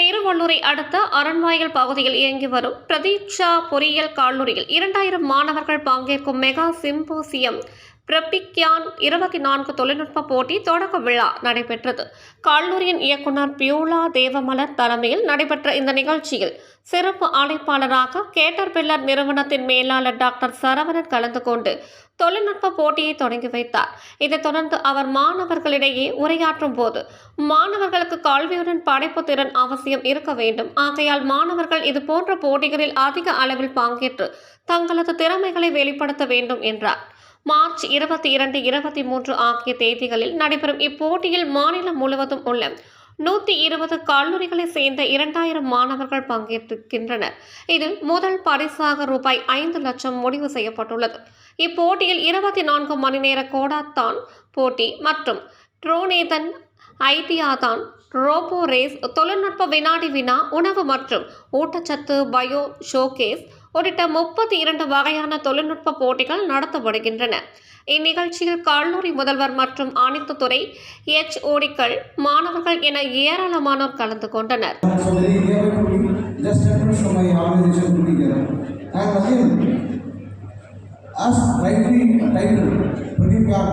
திருவள்ளூரை அடுத்த அரண்வாயல் பகுதியில் இயங்கி வரும் பிரதீட்சா பொறியியல் கல்லூரியில் இரண்டாயிரம் மாணவர்கள் பங்கேற்கும் மெகா சிம்போசியம். பிரபிக்யான் இருபத்தி நான்கு தொழில்நுட்ப போட்டி தொடக்க விழா நடைபெற்றது. கல்லூரியின் இயக்குனர் பியூலா தேவமலர் தலைமையில் நடைபெற்ற இந்த நிகழ்ச்சியில் சிறப்பு அழைப்பாளராக கேட்டர்பில்லர் நிறுவனத்தின் மேலாளர் டாக்டர் சரவணன் கலந்து கொண்டு தொழில்நுட்ப போட்டியை தொடங்கி வைத்தார். இதைத் தொடர்ந்து அவர் மாணவர்களிடையே உரையாற்றும் போது மாணவர்களுக்கு கல்வியுடன் படைப்பு திறன் அவசியம் இருக்க வேண்டும். ஆகையால் மாணவர்கள் இது போன்ற போட்டிகளில் அதிக அளவில் பங்கேற்று தங்களது திறமைகளை வெளிப்படுத்த வேண்டும் என்றார். மார்ச் இருபத்தி இரண்டு இருபத்தி மூன்று ஆகிய தேதிகளில் நடைபெறும் இப்போட்டியில் மாநிலம் முழுவதும் உள்ள நூற்றி இருபது கல்லூரிகளை சேர்ந்த இரண்டாயிரம் மாணவர்கள் பங்கேற்கின்றனர். இதில் முதல் பரிசாக ரூபாய் ஐந்து லட்சம் முடிவு செய்யப்பட்டுள்ளது. இப்போட்டியில் இருபத்தி நான்கு மணி நேர கோடாத்தான் போட்டி மற்றும் ட்ரோனேதன் ஐடியாதான் ரோபோ ரேஸ் தொழில்நுட்ப வினாடி வினா உணவு மற்றும் ஊட்டச்சத்து பயோ ஷோகேஸ் உள்ளிட்ட முப்பத்தி இரண்டு வகையான தொழில்நுட்ப போட்டிகள் நடத்தப்படுகின்றன இந்நிகழ்ச்சியில் கல்லூரி முதல்வர் மற்றும் அனைத்து துறை எச்ஓடிக்கள் மாணவர்கள் என ஏராளமானோர் கலந்து கொண்டனர் as rightly titled, Pradeep Yar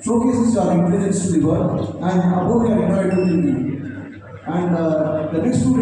showcases your intelligence to the world and above your innovativity. And uh, the next two